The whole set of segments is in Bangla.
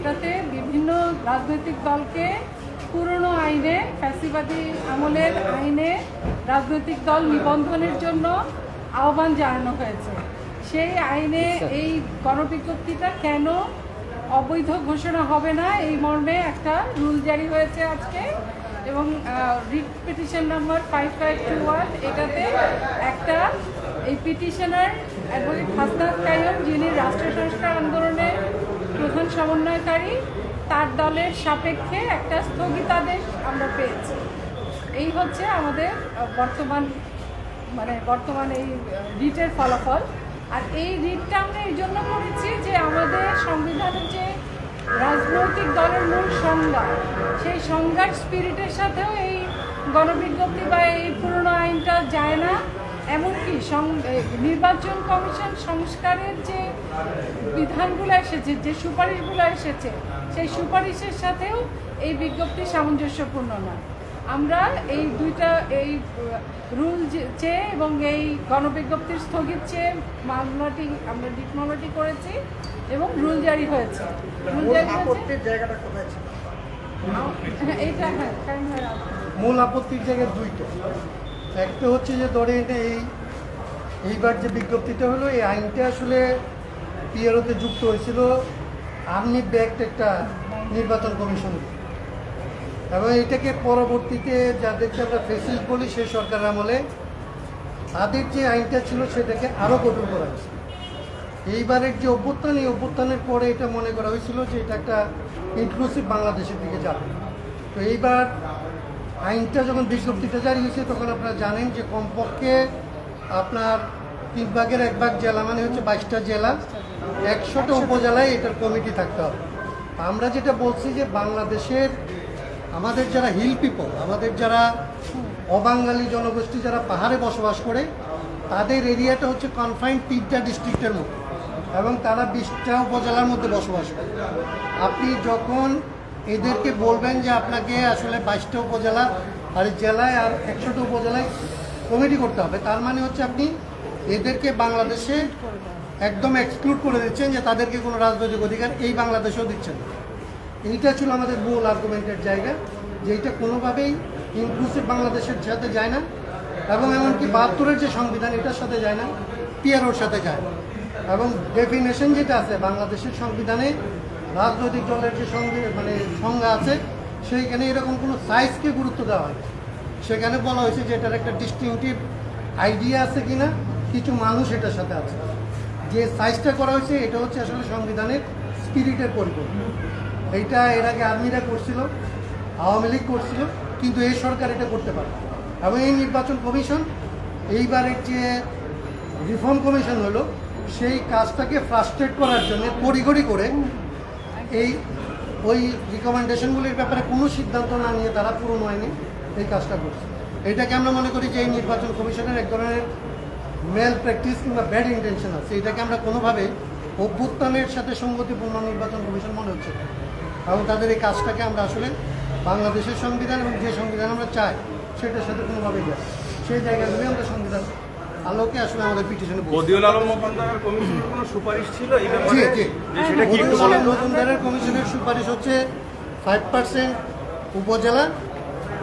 এটাতে বিভিন্ন রাজনৈতিক দলকে পুরনো আইনে ফ্যাসিবাদী আমলের আইনে রাজনৈতিক দল নিবন্ধনের জন্য আহ্বান জানানো হয়েছে। সেই আইনে এই গণবিজ্ঞপ্তিটা কেন অবৈধ ঘোষণা হবে না? এই মর্মে একটা রুল জারি হয়েছে আজকে এবং writ petition number five five two one এটাতে একটা এই পিটিশনার অ্যাডভোকেট হাসনাত কায়ম যিনি রাষ্ট্র সংস্কার আন্দোলনের প্রধান সমন্বয়কারী, তার দলের সাপেক্ষে একটা স্থগিতাদেশ আমরা পেয়েছি। এই হচ্ছে আমাদের বর্তমান মানে বর্তমান এই রিটের ফলাফল। আর এই রিটটা আমরা এই জন্য করেছি যে আমাদের সংবিধানের যে রাজনৈতিক দলের মূল সংজ্ঞা, সেই সংজ্ঞার স্পিরিটের সাথেও এই গণবিজ্ঞপ্তি বা এই পুরনো আইনটা যায় না এমনকি সং- এই নির্বাচন কমিশন সংস্কারের যে বিধানগুলো এসেছে যে সুপারিশগুলো এসেছে সেই সুপারিশের সাথেও এই বিজ্ঞপ্তি সামঞ্জস্যপূর্ণ নয় আমরা এই দুইটা এই রুল চেয়ে এবং এই গণবিজ্ঞপ্তির স্থগিত চেয়ে মামলাটি আমরা ডিট মামলাটি করেছি এবং রুল জারি হয়েছে। রুল জারি হয়েছে? জায়গাটা কোথায় ছিল? হ্যাঁ, এইটা হ্যাঁ মূল আপত্তির জায়গায় দুইটা। একটা হচ্ছে যে ধরেন এই, এইবার যে বিজ্ঞপ্তিটা হলো, এই আইনটা আসলে পিআরওতে যুক্ত হয়েছিল আর্মি ব্যাক্ট একটা নির্বাচন কমিশন। এবং এটাকে পরবর্তীতে যাদেরকে আমরা ফেসিল বলি, সেই সরকার আমলে তাদের যে আইনটা ছিল, সেটাকে আরও কঠোর করা হয়েছে। এইবারের যে অভ্যুত্থান, এই অভ্যুত্থানের পরে এটা মনে করা হয়েছিল যে এটা একটা ইনক্লুসিভ বাংলাদেশের দিকে যাবে। তো এইবার আইনটা যখন বিজ্ঞপ্তিটা জারি হয়েছে, তখন আপনারা জানেন যে কমপক্ষে আপনার তিন ভাগের এক ভাগ জেলা মানে হচ্ছে বাইশটা জেলা, একশোটা উপজেলায় এটার কমিটি থাকতে হবে। আমরা যেটা বলছি যে বাংলাদেশের আমাদের যারা হিল পিপল, আমাদের যারা অবাঙালি জনগোষ্ঠী যারা পাহাড়ে বসবাস করে, তাদের এরিয়াটা হচ্ছে কনফাইন্ড তিনটা ডিস্ট্রিক্টের মধ্যে এবং তারা বিশটা উপজেলার মধ্যে বসবাস করে। আপনি যখন এদেরকে বলবেন যে আপনাকে আসলে বাইশটা উপজেলা আর জেলায় আর একশোটা উপজেলায় কমিটি করতে হবে। তার মানে হচ্ছে আপনি এদেরকে বাংলাদেশে একদম এক্সক্লুড করে দিচ্ছেন যে তাদেরকে কোনো রাজনৈতিক অধিকার এই বাংলাদেশেও দিচ্ছেন এইটা ছিল আমাদের মূল আর্গুমেন্টের জায়গা, যে এটা কোনোভাবেই ইনক্লুসিভ বাংলাদেশের সাথে যায় না এবং এমনকি বাহাত্তরের যে সংবিধান, এটার সাথে যায় না পিয়ারোর সাথে যায় এবং ডেফিনেশন যেটা আছে, বাংলাদেশের সংবিধানে রাজনৈতিক দলের যে সঙ্গে মানে সংজ্ঞা আছে, সেইখানে এরকম কোনো সাইজকে গুরুত্ব দেওয়া হয় সেখানে বলা হয়েছে যে এটার একটা ডিস্টিংটিভ আইডিয়া আছে কিনা, কিছু মানুষ এটার সাথে আছে। যে সাইজটা করা হয়েছে, এটা হচ্ছে আসলে সংবিধানের স্পিরিটের পরিপূর্ণ এইটা এর আগে আর্মিরা করছিল, আওয়ামী লীগ করছিল, কিন্তু এই সরকার এটা করতে পারে এবং এই নির্বাচন কমিশন, এইবারের যে রিফর্ম কমিশন হলো, সেই কাজটাকে ফ্রাস্ট্রেট করার জন্য তড়িঘড়ি করে এই, ওই রিকমেন্ডেশনগুলির ব্যাপারে কোনো সিদ্ধান্ত না নিয়ে তারা পুরনো আইনে এই কাজটা করছে। এটাকে আমরা মনে করি যে এই নির্বাচন কমিশনের এক ধরনের মেল প্র্যাকটিস কিংবা ব্যাড ইন্টেনশন আছে। এটাকে আমরা কোনোভাবে অভ্যুত্থানের সাথে সঙ্গতিপূর্ণ নির্বাচন কমিশন মনে হচ্ছে। এবং তাদের এই কাজটাকে আমরা আসলে বাংলাদেশের সংবিধান এবং যে সংবিধান আমরা চাই, সেটার সাথে কোনোভাবেই যায় সেই জায়গাগুলি আমরা সংবিধান আলোকে আসলে আমাদের পিটিশনে বদিউল আলম মোকান্দার কমিশনের কোনো সুপারিশ ছিল এই ব্যাপারে? সেটা কি একটু বলেন মজুমদারের কমিশনের সুপারিশ হচ্ছে ফাইভ পার্সেন্ট উপজেলা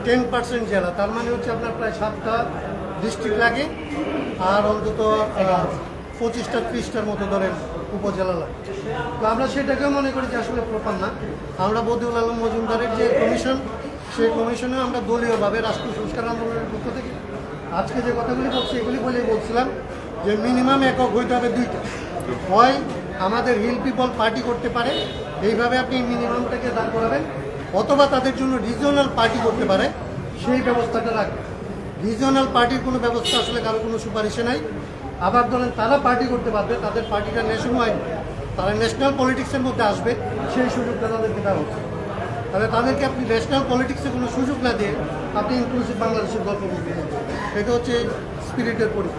টেন পার্সেন্ট জেলা। তার মানে হচ্ছে আপনার প্রায় সাতটা ডিস্ট্রিক্ট লাগে আর অন্তত পঁচিশটা ত্রিশটার মতো ধরেন উপজেলা লাগে। তো আমরা সেটাকেও মনে করি যে আসলে প্রপার না। আমরা বদিউল আলম মজুমদারের যে কমিশন সেই কমিশনেও আমরা দলীয়ভাবে রাষ্ট্র সংস্কার আন্দোলনের পক্ষ থেকে আজকে যে কথাগুলি বলছি, এগুলি বলেই বলছিলাম যে মিনিমাম একক হইতে হবে দুইটা। হয় আমাদের হিল পিপল পার্টি করতে পারে, এইভাবে আপনি মিনিমামটাকে দাঁড় করাবেন, অথবা তাদের জন্য রিজিওনাল পার্টি করতে পারে, সেই ব্যবস্থাটা রাখবেন। রিজিওনাল পার্টির কোনো ব্যবস্থা আসলে কারও কোনো সুপারিশে নাই। আবার ধরেন তারা পার্টি করতে পারবে, তাদের পার্টিটা ন্যাশন ওয়াইড তারা ন্যাশনাল পলিটিক্সের মধ্যে আসবে, সেই সুযোগটা তাদেরকে দেওয়া হচ্ছে তাহলে তাদেরকে আপনি ন্যাশনাল পলিটিক্সে কোনো সুযোগ না দিয়ে আপনি ইনক্লুসিভ বাংলাদেশের গল্প বলতে এটা হচ্ছে স্পিরিটের পরিপূর্ণ